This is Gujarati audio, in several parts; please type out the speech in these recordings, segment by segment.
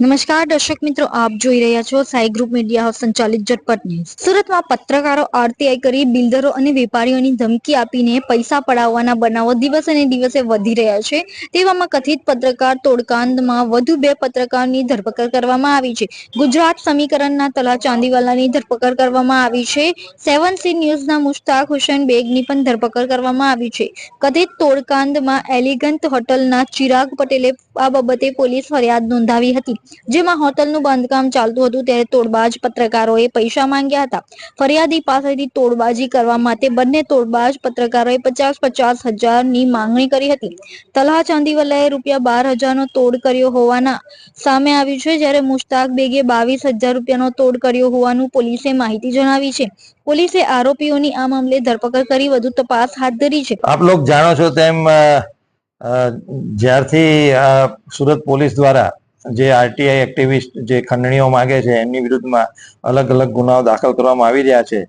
નમસ્કાર, દર્શક મિત્રો, આપ જોઈ રહ્યા છો સાઈ ગ્રુપ મીડિયા હાઉસ સંચાલિત ઝટપટ ન્યૂઝ. સુરતમાં પત્રકારો આરટીઆઈ કરી બિલ્ડરો અને વેપારીઓની ધમકી આપીને પૈસા પડાવવાના બનાવો દિવસે ને દિવસે વધી રહ્યા છે. તેવામાં કથિત પત્રકાર તોડકાંડમાં વધુ બે પત્રકારની ધરપકડ કરવામાં આવી છે. ગુજરાત સમીકરણના તલા ચાંદીવાલાની ધરપકડ કરવામાં આવી છે. સેવન સી ન્યૂઝના મુશ્તાક હુસેન બેગની પણ ધરપકડ કરવામાં આવી છે. કથિત તોડકાંડમાં એલિગન્ટ હોટલના ચિરાગ પટેલે આ બાબતે પોલીસ ફરિયાદ નોંધાવી હતી. જેમાં હોટલનું બાંધકામ ચાલતું હતું, ત્યારે તોડબાજ પત્રકારોએ પૈસા માંગ્યા હતા. ફરિયાદી પાસેથી તોડબાજી કરવા માટે બંને તોડબાજ પત્રકારોએ પચાસ પચાસ હજારની માંગણી કરી હતી. તલહા ચાંદીવાલાએ રૂપિયા બાર હજારનો તોડ કર્યો હોવાના સામે આવ્યું છે, જ્યારે મુશ્તાક બેગે બાવીસ હજાર રૂપિયાનો તોડ કર્યો હોવાનું પોલીસે માહિતી જણાવી છે. પોલીસે આરોપીઓની આ મામલે ધરપકડ કરી વધુ તપાસ હાથ ધરી છે. આપ લોગ જાણો છો તેમ જ્યારથી સુરત પોલીસ દ્વારા જે આરટીઆઈ એક્ટિવિસ્ટ જે ખંડણીઓ માંગે છે, એમની વિરુદ્ધમાં અલગ અલગ ગુનાઓ દાખલ કરવામાં આવી રહ્યા છે.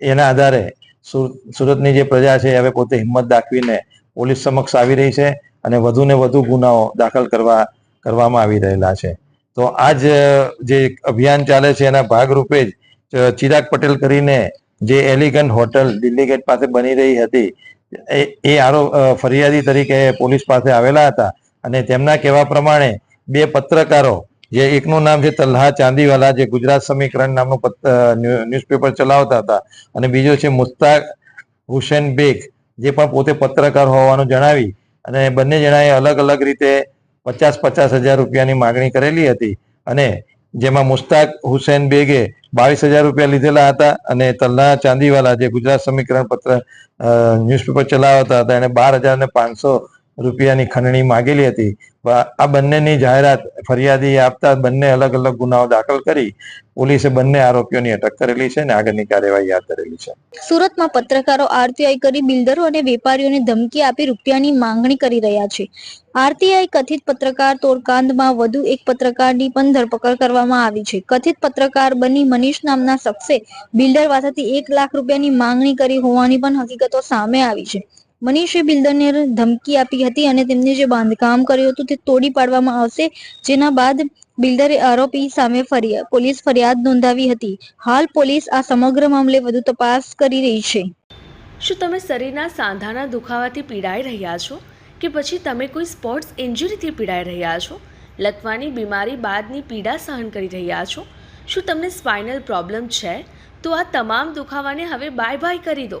એના આધારે સુર- સુરતની જે પ્રજા છે હવે પોતે હિંમત દાખવીને પોલીસ સમક્ષ આવી રહી છે અને વધુ ને વધુ ગુનાઓ દાખલ કરવા, કરવામાં આવી રહેલા છે. તો આ જ અભિયાન ચાલે છે, એના ભાગરૂપે જ ચિરાગ પટેલ કરીને જે એલિગન્ટ હોટલ દિલ્હી ગેટ પાસે બની રહી હતી, એ આરો ફરિયાદી તરીકે પોલીસ પાસે આવેલા હતા અને તેમના કહેવા પ્રમાણે બે પત્રકારો, જે એકનું નામ છે તલ્હા ચાંદીવાલા, જે ગુજરાત સમીકરણ નામનું ન્યૂઝપેપર ચલાવતા હતા. અને બીજો છે મુસ્તાક હુસેન બેગ, જે પણ પોતે પત્રકાર હોવાનું જણાવી અને બંને જણાએ અલગ અલગ રીતે પચાસ પચાસ હજાર રૂપિયાની માગણી કરેલી હતી. અને જેમાં મુસ્તાક હુસેન બેગે બાવીસ હજાર રૂપિયા લીધેલા હતા અને તલ્લા ચાંદીવાલા, જે ગુજરાત સમીકરણ પત્ર ન્યૂઝપેપર ચલાવતા હતા, એને બાર હજાર ને પાંચસો રૂપિયાની ખંડણી માગેલી હતી. આ બંનેની જાહેરાત ફરિયાદી આપતા બંને અલગ અલગ ગુનાઓ દાખલ કરી પોલીસે બંને આરોપીઓની અટક કરેલી છે અને આગળની કાર્યવાહી હાથ ધરેલી છે. સુરતમાં પત્રકારો આરટીઆઈ કરી બિલ્ડરો અને વેપારીઓને ધમકી આપી રૂપિયાની માંગણી કરી રહ્યા છે. આરટીઆઈ કથિત પત્રકાર તોડકાંડમાં વધુ એક પત્રકારની પણ ધરપકડ કરવામાં આવી છે. કથિત પત્રકાર બની મનીષ નામના શખ્સે બિલ્ડર પાસેથી એક લાખ રૂપિયાની માંગણી કરી હોવાની પણ હકીકતો સામે આવી છે. મનીષે બિલ્ડરને ધમકી આપી હતી અને તેમને જે બાંધકામ કર્યું હતું તે તોડી પાડવામાં આવશે. જેના બાદ બિલ્ડરે આરોપી સામે ફરિયાદ પોલીસ ફરિયાદ નોંધાવી હતી. હાલ પોલીસ આ સમગ્ર મામલે વધુ તપાસ કરી રહી છે. શું તમે શરીરના સાંધાના દુખાવાથી પીડાઈ રહ્યા છો? કે પછી તમે કોઈ સ્પોર્ટ્સ ઇન્જરીથી પીડાઈ રહ્યા છો? લકવાની બીમારી બાદની પીડા સહન કરી રહ્યા છો? શું તમને સ્પાઇનલ પ્રોબ્લેમ છે? તો આ તમામ દુખાવાને હવે બાય બાય કરી દો.